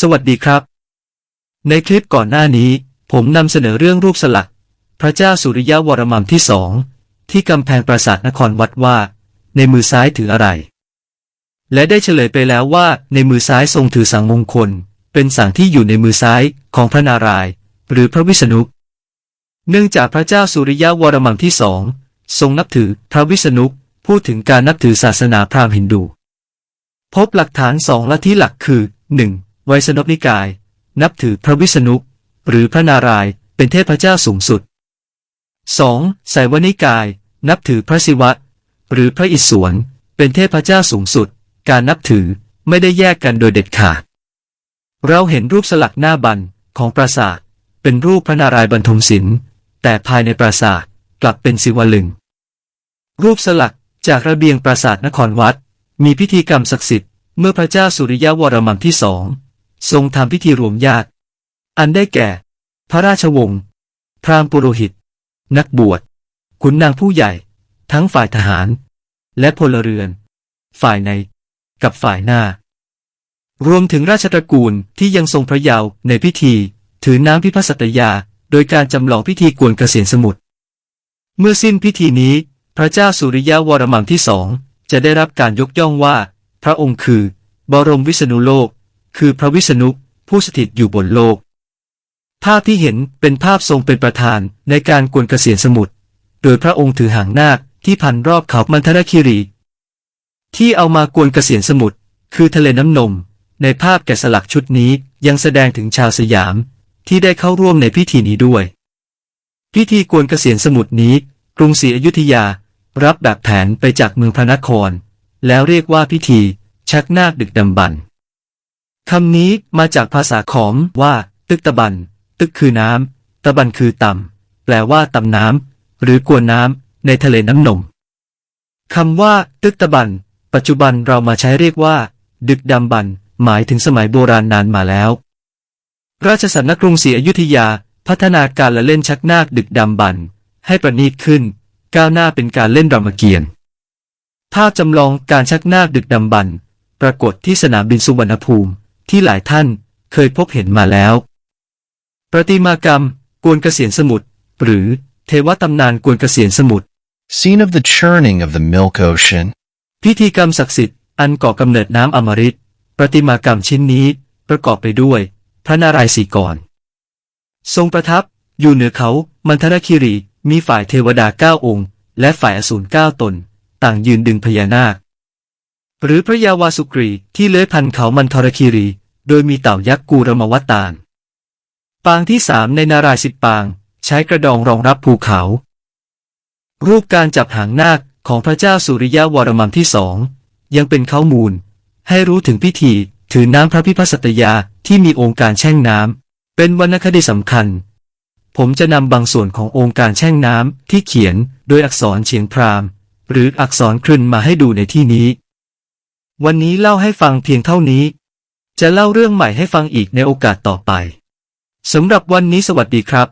สวัสดีครับ ในคลิปก่อนหน้านี้ ผมนำเสนอเรื่องรูปสลัก พระเจ้าสุริยะวรมันที่สองที่กำแพงปราสาทนครวัดว่า ในมือซ้ายถืออะไร และได้เฉลยไปแล้วว่าในมือซ้ายทรงถือสังมงคล เป็นสังที่อยู่ในมือซ้ายของพระนารายณ์หรือพระวิษณุ เนื่องจากพระเจ้าสุริยะวรมันที่สองทรงนับถือพระวิษณุพูดถึงการนับถือศาสนาพราหมณ์ฮินดู พบหลักฐานสองลัทธิหลักคือ 1. ไวยสนพนิกาย นับถือพระวิษณุ หรือพระนารายณ์เป็นเทพเจ้าสูงสุด 2. ไสยวนิกาย นับถือพระศิวะ หรือพระอิศวร เป็นเทพเจ้าสูงสุด การนับถือไม่ได้แยกกันโดยเด็ดขาด เราเห็นรูปสลักหน้าบันของปราสาท เป็นรูปพระนารายณ์บรรทมศิลป์ แต่ภายในปราสาทกลับเป็นศิวลึง รูปสลักจากระเบียงปราสาทนครวัด มีพิธีกรรมศักดิ์สิทธิ์เมื่อพระเจ้าสุริยะวรมันที่สอง ทรงทำพิธีรวมญาติ อันได้แก่ พระราชวงศ์พราหมณ์ปุโรหิต นักบวชขุนนางผู้ใหญ่ ทั้งฝ่ายทหาร และพลเรือน ฝ่ายใน กับฝ่ายหน้า รวมถึงราชตระกูลที่ยังทรงพระเยาว์ในพิธี ถือน้ำพิพัสตยา โดยการจำลองพิธีกวนเกษียณสมุทรเมื่อสิ้นพิธีนี้ พระเจ้าสุริยะวรมันที่สองจะได้รับการยกย่องว่า พระองค์คือ บรมวิษณุโลก คือพระวิษณุผู้สถิตอยู่บนโลก ภาพที่เห็นเป็นภาพทรงเป็นประธานในการกวนเกษียณสมุทรโดยพระองค์ถือหางนาคที่พันรอบเขามันทรคิรี ที่เอามากวนเกษียณสมุทรคือทะเลน้ำนม ในภาพแกะสลักชุดนี้ยังแสดงถึงชาวสยามที่ได้เข้าร่วมในพิธีนี้ด้วย พิธีกวนเกษียณสมุทรนี้ กรุงศรีอยุธยารับแบบแผนไปจากเมืองพระนคร แล้วเรียกว่าพิธีชักนาคดึกดำบรร คำนี้มาจากภาษาขอมว่า ตึกตะบัน ตึกคือน้ำตะบันคือต่ำแปลว่าต่ำน้ำหรือกวนน้ำในทะเลน้ำนมคำว่า ตึกตะบัน ปัจจุบันเรามาใช้เรียกว่า ดึกดำบรรหมายถึงสมัยโบราณนานมาแล้ว ราชสำนักกรุงศรีอยุธยา พัฒนาการละเล่นชักนาคดึกดำบรรให้ประณีตขึ้น ก้าวหน้าเป็นการเล่นรามเกียรติ์ภาพจำลองการชักนาคดึกดำบรรปรากฏที่สนามบินสุวรรณภูมิ ที่หลายท่านเคยพบเห็นมาแล้ว ประติมากรรม กวนเกษียณสมุทรหรือเทวตำนานกวนเกษียณสมุทร Scene of the churning of the milk ocean. พิธีกรรมศักดิ์สิทธิ์อันก่อกำเนิดน้ำอมฤตประติมากรรมชิ้นนี้ประกอบไปด้วย พระนารายณ์สีกรทรงประทับอยู่เหนือเขามันทรคิรีมีฝ่ายเทวดาเก้าองค์ และฝ่ายอสูรเก้าตน ต่างยืนดึงพญานาค หรือพระยาวาสุกรีที่เลื้อยพันเขามันทรคิรี โดยมีเต่ายักษ์กูรมวัตตานปางที่สามในนารายสิบปาง ใช้กระดองรองรับภูเขา รูปการจับหางนาคของพระเจ้าสุริยะวรมันที่สอง ยังเป็นข้อมูล ให้รู้ถึงพิธีถือน้ำพระพิพัสตยาที่มีองค์การแช่งน้ำ เป็นวรรณคดีสำคัญ ผมจะนำบางส่วนขององค์การแช่งน้ำที่เขียนโดยอักษรเฉียงพรามหรืออักษรครึนมาให้ดูในที่นี้ วันนี้เล่าให้ฟังเพียงเท่านี้ จะเล่าเรื่องใหม่ให้ฟังอีกในโอกาสต่อไป สำหรับวันนี้สวัสดีครับ